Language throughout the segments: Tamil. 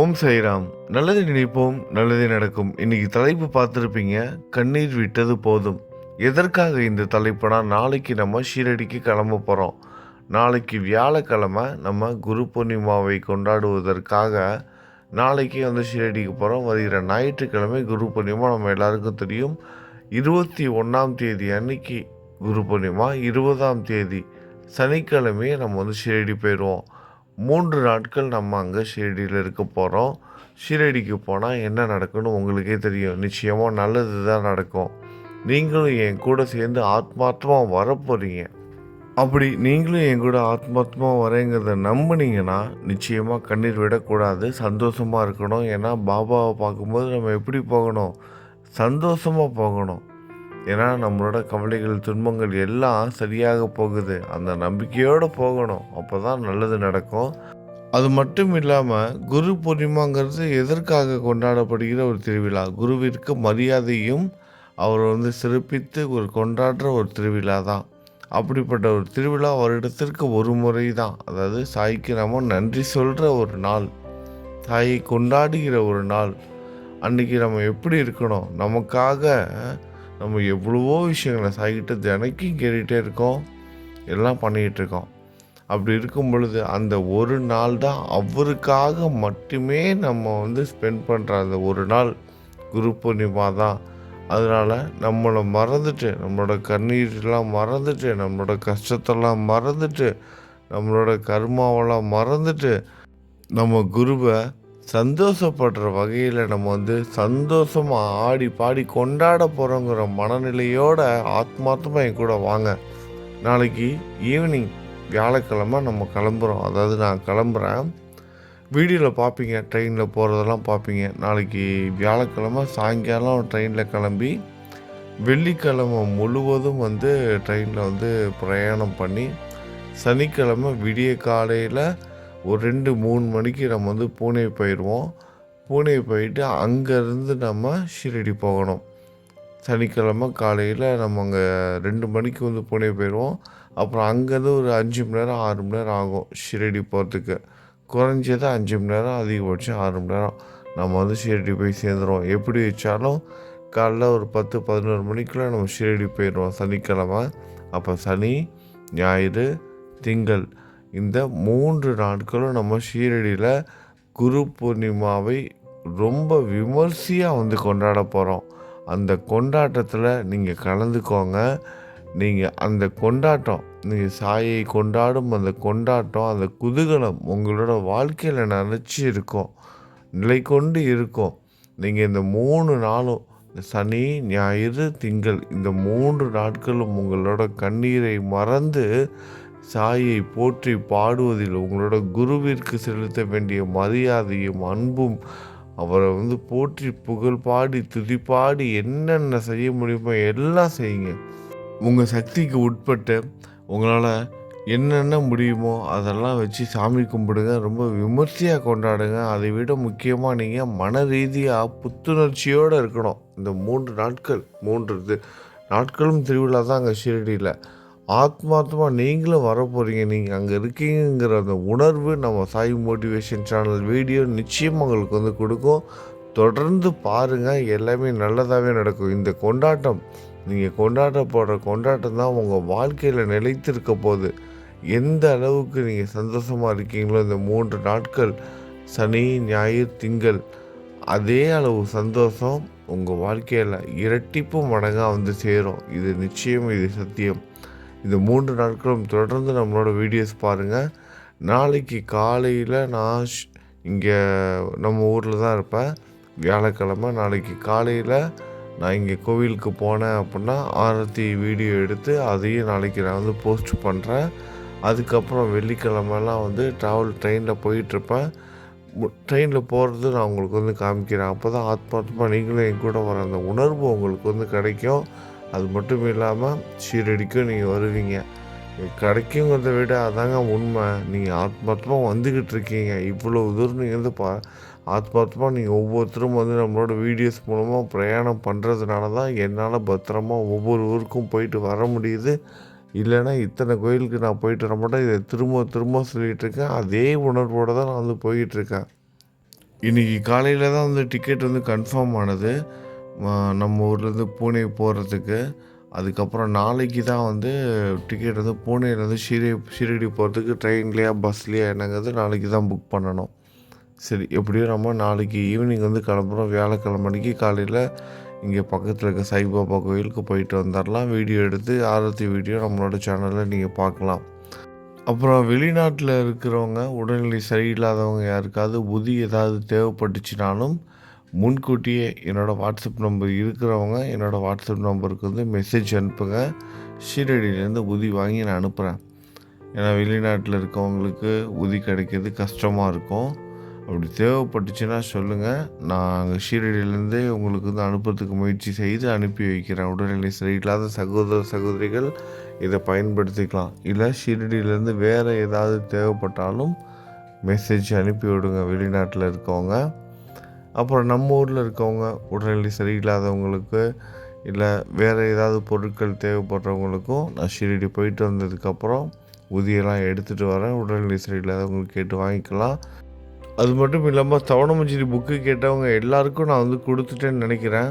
ஓம் சைராம் நல்லது நினைப்போம் நல்லதே நடக்கும். இன்னைக்கு தலைப்பு பார்த்துருப்பீங்க கண்ணீர் விட்டது போதும். எதற்காக இந்த தலைப்புனா நாளைக்கு நம்ம ஷீரடிக்கு கிளம்ப போகிறோம் நாளைக்கு வியாழக்கிழமை நம்ம குரு பூர்ணிமாவை கொண்டாடுவதற்காக நாளைக்கு வந்து ஷீரடிக்கு போகிறோம் வருகிற ஞாயிற்றுக்கிழமை குரு பூர்ணிமா நம்ம எல்லாருக்கும் தெரியும். இருபத்தி ஒன்றாம் தேதி அன்னைக்கு குரு பூர்ணிமா இருபதாம் தேதி சனிக்கிழமையே நம்ம வந்து ஷீரடி போயிடுவோம். மூன்று நாட்கள் நம்ம அங்கே ஷீரடியில் இருக்க போகிறோம் ஷீரடிக்கு போனால் என்ன நடக்கும்னு உங்களுக்கே தெரியும். நிச்சயமாக நல்லது தான் நடக்கும். நீங்களும் என் கூட சேர்ந்து ஆத்மார்த்தமாக வரப்போகிறீங்க அப்படி நீங்களும் என் கூட ஆத்மார்த்தமாக வரேங்கிறத நம்பினீங்கன்னா நிச்சயமாக கண்ணீர் விடக்கூடாது. சந்தோஷமாக இருக்கணும். ஏன்னா பாபாவை பார்க்கும்போது நம்ம எப்படி போகணும்? சந்தோஷமாக போகணும். ஏன்னா நம்மளோட கவலைகள் துன்பங்கள் எல்லாம் சரியாக போகுது. அந்த நம்பிக்கையோடு போகணும். அப்போ தான் நல்லது நடக்கும். அது மட்டும் இல்லாமல் குரு பூர்ணிமாங்கிறது எதற்காக கொண்டாடப்படுகிற ஒரு திருவிழா? குருவிற்கு மரியாதையும் அவர் வந்து சிறப்பித்து ஒரு கொண்டாடுற ஒரு திருவிழா தான். அப்படிப்பட்ட ஒரு திருவிழா வருடத்திற்கு ஒரு முறை தான். அதாவது சாய்க்கு நம்ம நன்றி சொல்கிற ஒரு நாள் சாயை கொண்டாடுகிற ஒரு நாள். அன்றைக்கி நம்ம எப்படி இருக்கணும்? நமக்காக நம்ம எவ்வளவோ விஷயங்களை சாய்கிட்ட தினைக்கும் கேட்டுகிட்டே இருக்கோம். எல்லாம் பண்ணிகிட்டு இருக்கோம். அப்படி இருக்கும் பொழுது அந்த ஒரு நாள் தான் அவருக்காக மட்டுமே நம்ம வந்து ஸ்பெண்ட் பண்ணுற அந்த ஒரு நாள் குரு பூர்ணிமா தான். அதனால் நம்மளை மறந்துட்டு நம்மளோட கண்ணீர்லாம் மறந்துட்டு நம்மளோட கஷ்டத்தெல்லாம் மறந்துட்டு நம்மளோட கர்மாவெல்லாம் மறந்துட்டு நம்ம குருவை சந்தோஷப்படுற வகையில் நம்ம வந்து சந்தோஷமாக ஆடி பாடி கொண்டாட போகிறோங்கிற மனநிலையோட ஆத்மார்த்தமாக என் கூட வாங்க. நாளைக்கு ஈவினிங் வியாழக்கிழமை நம்ம கிளம்புறோம். அதாவது நான் கிளம்புறேன். வீடியோவில் பார்ப்பீங்க ட்ரெயினில் போகிறதெல்லாம் பார்ப்பீங்க நாளைக்கு வியாழக்கிழமை சாயங்காலம் ட்ரெயினில் கிளம்பி வெள்ளிக்கிழமை முழுவதும் வந்து ட்ரெயினில் வந்து பிரயாணம் பண்ணி சனிக்கிழமை விடிய காலையில் ஒரு ரெண்டு மூணு மணிக்கு நம்ம வந்து பூனே போயிடுவோம். பூனே போயிட்டு அங்கேருந்து நம்ம ஷீரடி போகணும். சனிக்கிழமை காலையில் நம்ம அங்கே ரெண்டு மணிக்கு வந்து பூனே போயிடுவோம். அப்புறம் அங்கேருந்து ஒரு அஞ்சு மணி நேரம் ஆறு மணி நேரம் ஆகும் ஷீரடி போகிறதுக்கு. குறைஞ்சது அஞ்சு மணி நேரம் அதிகபட்சம் ஆறு மணி நேரம் நம்ம வந்து ஷீரடி போய் சேர்ந்துருவோம். எப்படி வச்சாலும் காலைல ஒரு பத்து பதினோரு மணிக்குள்ளே நம்ம ஷீரடி போயிடுவோம் சனிக்கிழமை. அப்போ சனி ஞாயிறு திங்கள் இந்த மூன்று நாட்களும் நம்ம ஷீரடியில் குரு பூர்ணிமாவை ரொம்ப விமர்சையாக வந்து கொண்டாட போகிறோம் அந்த கொண்டாட்டத்தில் நீங்கள் கலந்துக்கோங்க. நீங்கள் அந்த கொண்டாட்டம் நீங்கள் சாயை கொண்டாடும் அந்த கொண்டாட்டம் அந்த குதூகலம் உங்களோட வாழ்க்கையில் நினச்சி இருக்கும். நிலை கொண்டு இருக்கும். நீங்கள் இந்த மூணு நாளும் சனி ஞாயிறு திங்கள் இந்த மூன்று நாட்களும் உங்களோட கண்ணீரை மறந்து சாயை போற்றி பாடுவதில் உங்களோட குருவிற்கு செலுத்த வேண்டிய மரியாதையும் அன்பும் அவரை வந்து போற்றி புகழ் பாடி துதிப்பாடி என்னென்ன செய்ய முடியுமோ எல்லாம் செய்யுங்க. உங்கள் சக்திக்கு உட்பட்டு உங்களால் என்னென்ன முடியுமோ அதெல்லாம் வச்சு சாமி கும்பிடுங்க. ரொம்ப விமர்சையாக கொண்டாடுங்க. அதை விட முக்கியமாக நீங்கள் மன ரீதியாக புத்துணர்ச்சியோடு இருக்கணும். இந்த மூன்று நாட்கள் மூன்று நாட்களும் திருவிழா தான் அங்கே ஷீரடியில். ஆத்மார்த்தமாக நீங்களும் வர போகிறீங்க நீங்கள் அங்கே இருக்கீங்கிற அந்த உணர்வு நம்ம சாய் மோட்டிவேஷன் சேனல் வீடியோ நிச்சயம் உங்களுக்கு வந்து கொடுக்கும். தொடர்ந்து பாருங்கள் எல்லாமே நல்லதாகவே நடக்கும். இந்த கொண்டாட்டம் நீங்கள் கொண்டாட போடுற கொண்டாட்டம் தான் உங்கள் வாழ்க்கையில் நிலைத்திருக்க போகுது. எந்த அளவுக்கு நீங்கள் சந்தோஷமாக இருக்கீங்களோ இந்த மூன்று நாட்கள் சனி ஞாயிறு திங்கள் அதே அளவு சந்தோஷம் உங்கள் வாழ்க்கையில் இரட்டிப்பு மடங்காக வந்து சேரும். இது நிச்சயம் இது சத்தியம். இந்த மூன்று நாட்களும் தொடர்ந்து நம்மளோட வீடியோஸ் பாருங்கள் நாளைக்கு காலையில் நான் இங்கே நம்ம ஊரில் தான் இருப்பேன். வியாழக்கிழமை நாளைக்கு காலையில் நான் இங்கே கோவிலுக்கு போனேன் அப்படின்னா ஆரத்தி வீடியோ எடுத்து அதையும் நாளைக்கு நான் வந்து போஸ்ட் பண்ணுறேன் அதுக்கப்புறம் வெள்ளிக்கிழமெல்லாம் வந்து ட்ராவல் ட்ரெயினில் போயிட்டுருப்பேன். ட்ரெயினில் போகிறது நான் உங்களுக்கு வந்து காமிக்கிறேன். அப்போ தான் ஆத்மாத்மா நீங்களும் என் கூட வர அந்த உணர்வு உங்களுக்கு வந்து கிடைக்கும். அது மட்டும் இல்லாமல் சீரடிக்கும் நீங்கள் வருவீங்க. கிடைக்குங்கிறத விட அதாங்க உண்மை. நீங்கள் ஆத்மார்த்தமாக வந்துக்கிட்டு இருக்கீங்க. இவ்வளோ தூரம் நீங்கள் வந்து பா ஆத்மாத்மா நீங்கள் ஒவ்வொருத்தரும் வந்து நம்மளோட வீடியோஸ் மூலமாக பிரயாணம் பண்ணுறதுனால தான் என்னால் பத்திரமா ஒவ்வொரு ஊருக்கும் போயிட்டு வர முடியுது. இல்லைன்னா இத்தனை கோயிலுக்கு நான் போயிட்டு வர மாட்டேன். இதை திரும்ப திரும்ப சொல்லிகிட்டு இருக்கேன். அதே உணர்வோடு தான் நான் வந்து போய்கிட்டு இருக்கேன். இன்னைக்கு காலையில் தான் வந்து டிக்கெட் வந்து கன்ஃபார்ம் ஆனது. நம்ம ஊர்லேருந்து பூனே போகிறதுக்கு அதுக்கப்புறம் நாளைக்கு தான் வந்து டிக்கெட் வந்து பூனேலேருந்து ஷீரடி ஷீரடி போகிறதுக்கு ட்ரெயின்லேயா பஸ்லேயா என்னங்கிறது நாளைக்கு தான் புக் பண்ணணும். சரி எப்படியும் நம்ம நாளைக்கு ஈவினிங் வந்து கிளம்புறோம். வியாழக்கிழமைக்கு காலையில் இங்கே பக்கத்தில் இருக்க சாய்பாபா கோயிலுக்கு போயிட்டு வந்துடலாம் வீடியோ எடுத்து ஆரத்தி வீடியோ நம்மளோட சேனலில் நீங்கள் பார்க்கலாம். அப்புறம் வெளிநாட்டில் இருக்கிறவங்க உடல்நிலை சரியில்லாதவங்க யாருக்காவது புதி ஏதாவது தேவைப்பட்டுச்சுனாலும் முன்கூட்டியே என்னோடய வாட்ஸ்அப் நம்பர் இருக்கிறவங்க என்னோடய வாட்ஸ்அப் நம்பருக்கு வந்து மெசேஜ் அனுப்புங்க. ஷீரடியிலேருந்து உதி வாங்கி நான் அனுப்புகிறேன் ஏன்னா வெளிநாட்டில் இருக்கவங்களுக்கு உதி கிடைக்கிறது கஷ்டமாக இருக்கும். அப்படி தேவைப்பட்டுச்சுன்னா சொல்லுங்கள் நான் அங்கே ஷீரடியிலேருந்தே உங்களுக்கு வந்து அனுப்புறதுக்கு முயற்சி செய்து அனுப்பி வைக்கிறேன். உடல்நிலை சரியில்லாத சகோதர சகோதரிகள் இதை பயன்படுத்திக்கலாம். இல்லை ஷீரடியிலேருந்து வேறு ஏதாவது தேவைப்பட்டாலும் மெசேஜ் அனுப்பி விடுங்க வெளிநாட்டில் இருக்கவங்க. அப்புறம் நம்ம ஊரில் இருக்கவங்க உடல்நிலை சரியில்லாதவங்களுக்கு இல்லை வேறு ஏதாவது பொருட்கள் தேவைப்படுறவங்களுக்கும் நான் ஷீரடி போயிட்டு வந்ததுக்கப்புறம் உதியெல்லாம் எடுத்துகிட்டு வரேன். உடல்நிலை சரியில்லாதவங்களுக்கு கேட்டு வாங்கிக்கலாம். அது மட்டும் இல்லாமல் தவணமஞ்சிரி புக்கு கேட்டவங்க எல்லாருக்கும் நான் வந்து கொடுத்துட்டேன்னு நினைக்கிறேன்.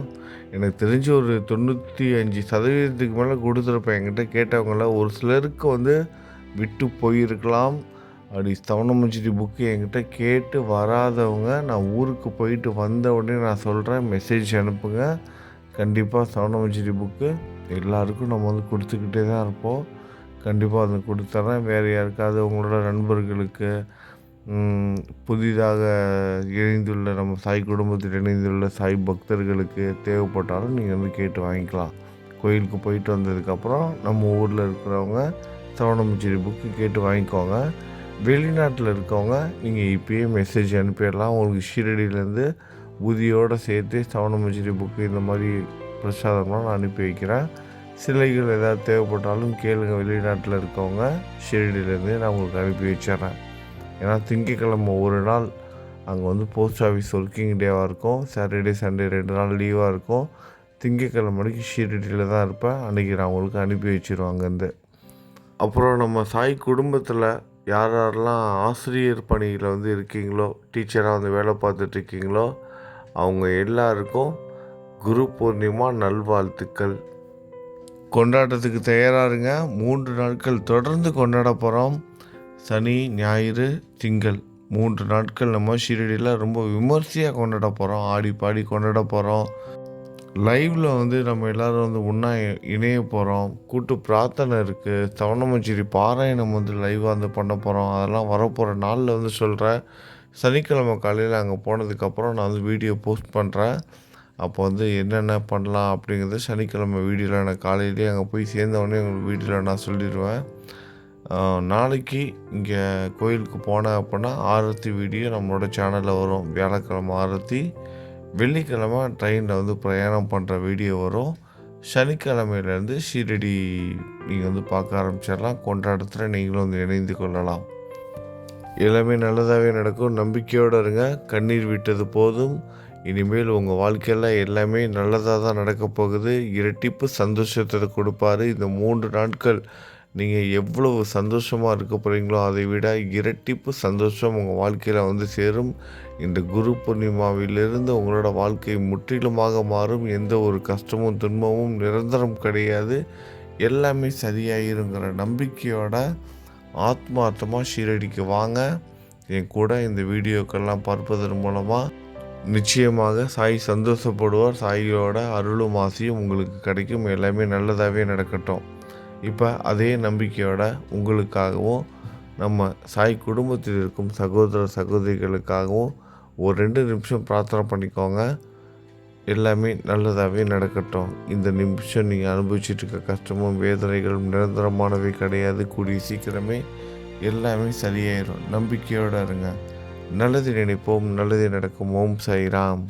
எனக்கு தெரிஞ்சு ஒரு தொண்ணூற்றி அஞ்சு சதவீதத்துக்கு மேலே கொடுத்துருப்பேன். என்கிட்ட கேட்டவங்கள ஒரு சிலருக்கு வந்து விட்டு போயிருக்கலாம். அப்படி தவணமஞ்சிரி புக்கு என்கிட்ட கேட்டு வராதவங்க நான் ஊருக்கு போயிட்டு வந்த உடனே நான் சொல்கிறேன் மெசேஜ் அனுப்புங்க. கண்டிப்பாக சவணமஞ்சிரி புக்கு எல்லாருக்கும் நம்ம வந்து கொடுத்துக்கிட்டே தான் இருப்போம். கண்டிப்பாக அதை கொடுத்துட்றேன் வேறு யாருக்காவது உங்களோட நண்பர்களுக்கு புதிதாக இணைந்துள்ள நம்ம சாய் குடும்பத்தில் இணைந்துள்ள சாய் பக்தர்களுக்கு தேவைப்பட்டாலும் நீங்கள் வந்து கேட்டு வாங்கிக்கலாம். கோயிலுக்கு போயிட்டு வந்ததுக்கப்புறம் நம்ம ஊரில் இருக்கிறவங்க சவணமுச்சிரி புக்கு கேட்டு வாங்கிக்கோங்க. வெளிநாட்டில் இருக்கவங்க நீங்கள் இப்பயே மெசேஜ் அனுப்பிடலாம். உங்களுக்கு ஷீரடியிலேருந்து உதியோடு சேர்த்து சவணமஞ்சரி புக்கு இந்த மாதிரி பிரசாதம்லாம் நான் அனுப்பி வைக்கிறேன். சிலைகள் ஏதாவது தேவைப்பட்டாலும் கேளுங்க. வெளிநாட்டில் இருக்கவங்க ஷீரடியிலேருந்து நான் உங்களுக்கு அனுப்பி வச்சிடுறேன். ஏன்னா திங்கக்கிழமை ஒரு நாள் அங்கே வந்து போஸ்ட் ஆஃபீஸ் ஒர்க்கிங் டேவாக இருக்கும். சாட்டர்டே சண்டே ரெண்டு நாள் லீவாக இருக்கும். திங்கக்கிழமை அன்னைக்கு ஷீரடியில் தான் இருப்பேன். அன்றைக்கி நான் உங்களுக்கு அனுப்பி வச்சிருவேன் அங்கேருந்து. அப்புறம் நம்ம சாய் குடும்பத்தில் யார் யாரெல்லாம் ஆசிரியர் பணியில் வந்து இருக்கீங்களோ டீச்சராக வந்து வேலை பார்த்துட்டு இருக்கீங்களோ அவங்க எல்லாருக்கும் குரு பூர்ணிமா நல்வாழ்த்துக்கள். கொண்டாட்டத்துக்கு தயாராக இருங்க. மூன்று நாட்கள் தொடர்ந்து கொண்டாட போகிறோம் சனி ஞாயிறு திங்கள். மூன்று நாட்கள் நம்ம ஷீரடியில் ரொம்ப விமர்சையாக கொண்டாட போகிறோம் ஆடி பாடி கொண்டாட போகிறோம் லைவில் வந்து நம்ம எல்லோரும் வந்து ஒன்றா இணைய போகிறோம் கூட்டு பிரார்த்தனை இருக்குது சவணமஞ்சிரி பாராயணம் வந்து லைவாக வந்து பண்ண போகிறோம் அதெல்லாம் வரப்போகிற நாளில் வந்து சொல்கிறேன் சனிக்கிழமை காலையில் அங்கே போனதுக்கப்புறம் நான் வந்து வீடியோ போஸ்ட் பண்ணுறேன் அப்போ வந்து என்னென்ன பண்ணலாம் அப்படிங்கிறது சனிக்கிழமை வீடியோவில் நான் காலையிலேயே அங்கே போய் சேர்ந்தவொடனே உங்களுக்கு வீடியோவில் நான் சொல்லிடுவேன். நாளைக்கு இங்கே கோயிலுக்கு போனேன் அப்படின்னா ஆரத்தி வீடியோ நம்மளோட சேனலில் வரும். வியாழக்கிழமை ஆரத்தி. வெள்ளிக்கிழமை ட்ரெயினில் வந்து பிரயாணம் பண்ணுற வீடியோ வரும். சனிக்கிழமையிலேருந்து ஷீரடி நீங்கள் வந்து பார்க்க ஆரம்பிச்சிடலாம். கொண்டாடத்தில் நீங்களும் வந்து இணைந்து கொள்ளலாம். எல்லாமே நல்லதாகவே நடக்கும். நம்பிக்கையோடு இருங்க. கண்ணீர் விட்டது போதும். இனிமேல் உங்கள் வாழ்க்கையில் எல்லாமே நல்லதாக தான் நடக்க போகுது. இரட்டிப்பு சந்தோஷத்தை கொடுப்பாரு. இந்த மூன்று நாட்கள் நீங்கள் எவ்வளவு சந்தோஷமாக இருக்க போகிறீங்களோ அதை விட இரட்டிப்பு சந்தோஷம் உங்கள் வாழ்க்கையில் வந்து சேரும். இந்த குரு பூர்ணிமாவிலிருந்து உங்களோட வாழ்க்கை முற்றிலுமாக மாறும். எந்த ஒரு கஷ்டமும் துன்பமும் நிரந்தரம் கிடையாது. எல்லாமே சரியாயிருங்கிற நம்பிக்கையோட ஆத்மார்த்தமாக ஷீரடிக்கு வாங்க. என் கூட இந்த வீடியோக்கெல்லாம் பார்ப்பதன் மூலமாக நிச்சயமாக சாய் சந்தோஷப்படுவார். சாயியோட அருளும் ஆசையும் உங்களுக்கு கிடைக்கும். எல்லாமே நல்லதாகவே நடக்கட்டும். இப்போ அதே நம்பிக்கையோட உங்களுக்காகவும் நம்ம சாய் குடும்பத்தில் இருக்கும் சகோதர சகோதரிகளுக்காகவும் ஒரு ரெண்டு நிமிஷம் பிரார்த்தனை பண்ணிக்கோங்க. எல்லாமே நல்லதாகவே நடக்கட்டும். இந்த நிமிஷம் நீங்கள் அனுபவிச்சுட்டு இருக்க கஷ்டமும் வேதனைகளும் நிரந்தரமானவை கிடையாது. கூடிய சீக்கிரமே எல்லாமே சரியாயிரும். நம்பிக்கையோடு இருங்க. நல்லது நினைப்போம் நல்லது நடக்கும். ஓம் சாய்ராம்.